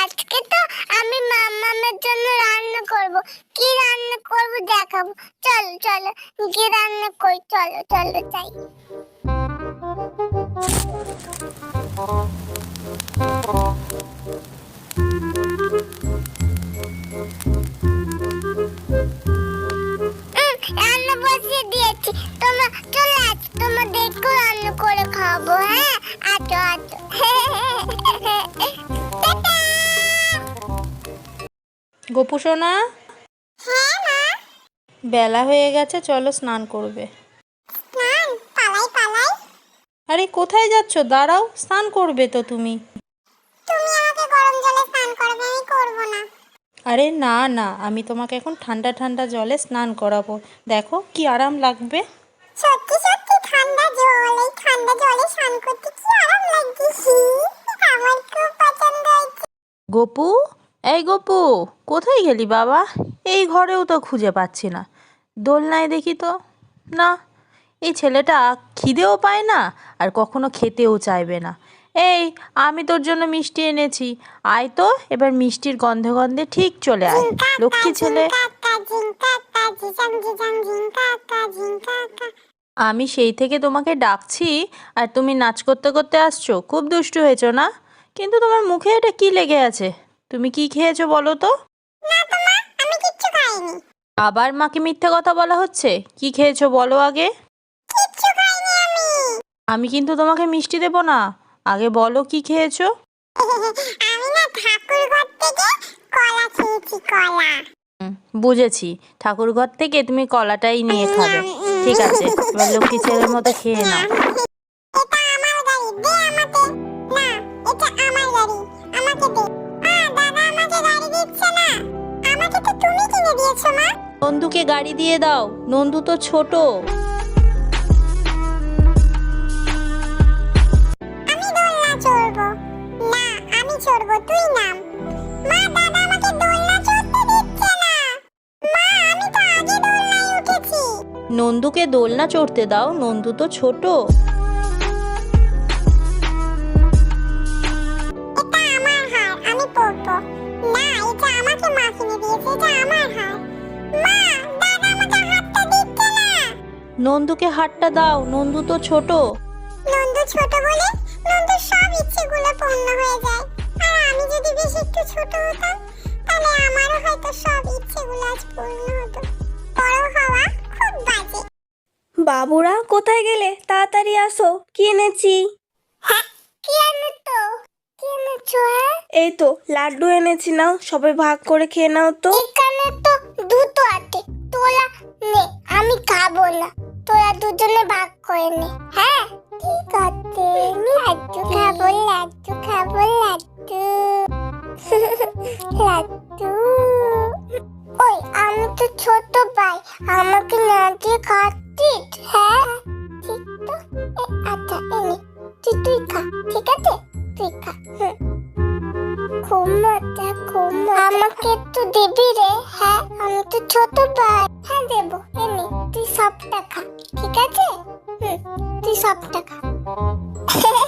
আজকে তো আমি মামামের জন্য রান্না করব। কি রান্না করব দেখাবো। চলো চলো কি রান্না করি। চলো চলো, যাই। রান্না বসিয়ে দিয়েছি। তোমার চলে রান্না করে খাব হ্যাঁ? আটো আটো গোপু সোনা? হ্যাঁ মা। বেলা হয়ে গেছে চলো স্নান করবে। স্নান? পালাই পালাই। আরে কোথায় যাচ্ছ? দাঁড়াও স্নান করবে তো তুমি। তুমি আমাকে গরম জলে স্নান করাবে আমি করব না। আরে না না আমি তোমাকে এখন ঠান্ডা ঠান্ডা জলে স্নান করাবো। দেখো কি আরাম লাগবে। সত্যি সত্যি ঠান্ডা জল এই ঠান্ডা জলে স্নান করতে কি আরাম লাগছে আমার খুব পছন্দ হয়েছে। গোপু? এই গোপু কোথায় গেলি বাবা? এই ঘরেও তো খুঁজে পাচ্ছি না। দোলনায় দেখি তো না এই ছেলেটা খিদেও পায় না আর কখনো খেতেও চাইবে না। এই আমি তোর জন্য মিষ্টি এনেছি। আয় তো এবার মিষ্টির গন্ধে গন্ধে ঠিক চলে আয়। লক্ষ্মী ছেলে। আমি সেই থেকে তোমাকে ডাকছি আর তুমি নাচ করতে করতে আসছো। খুব দুষ্টু হয়েছো না? কিন্তু তোমার মুখে এটা কি লেগে আছে? তুমি কি খেয়েছো বলো তো? আবার মাকে মিথ্যে কথা বলা হচ্ছে? কি খেয়েছো বলো আগে। আমি। কিন্তু তোমাকে মিষ্টি দেবো না। আগে বলো কি খেয়েছো। বুঝেছি। ঠাকুর ঘর থেকে তুমি কলাটাই নিয়ে খাবে। ঠিক আছে এবার লক্ষ্মী ছেলের মতো খেয়ে নাও। দিয়েছ মা? নন্দুকে গাড়ি দিয়ে দাও। নন্দু তো ছোট। আমি দোলনা চড়বো। না আমি চড়বো তুই নাম। মা দাদা আমাকে দোলনা চড়তে দিচ্ছে না। মা আমি তো আগে দোলনায় উঠেছি। নন্দুকে দোলনা চড়তে দাও নন্দু তো ছোট। নন্দুকে হাতটা দাও নন্দু তো ছোট। নন্দু ছোট বলে নন্দু সব ইচ্ছেগুলো পূর্ণ হয়ে যায়। আর আমি যদি বেশি একটু ছোট হতাম তাহলে আমারও হয়তো সব ইচ্ছেগুলো আজ পূর্ণ হতো। বড় হওয়া খুব বাজে। বাবুরা কোথায় গেলে? তাড়াতাড়ি আসো কি এনেছি? হ্যাঁ কি এনেছো কি এনেছো হ্যাঁ? এই তো লাড্ডু এনেছি নাও সবাই ভাগ করে খেয়ে নাও তো। এখানে তো দুটো আছে তোলা নে আমি খাব না। তোরা দুজনে ভাগ করে নে। হ্যাঁ। ঠিক আছে। লাড্ডু খাব লাড্ডু খাব লাড্ডু। লাড্ডু। ওই আমি তো ছোট ভাই আমাকে না দিয়ে খাচ্ছিস? হ্যাঁ। ঠিক তো? আচ্ছা এনে তুই তুই খা ঠিক আছে? আমাকে একটু দিবি রে? হ্যাঁ আমি তো ছোট ভাই। হ্যাঁ দেবো। এনে তুই সব টাকা ঠিক আছে? হুম, তুই সব খা।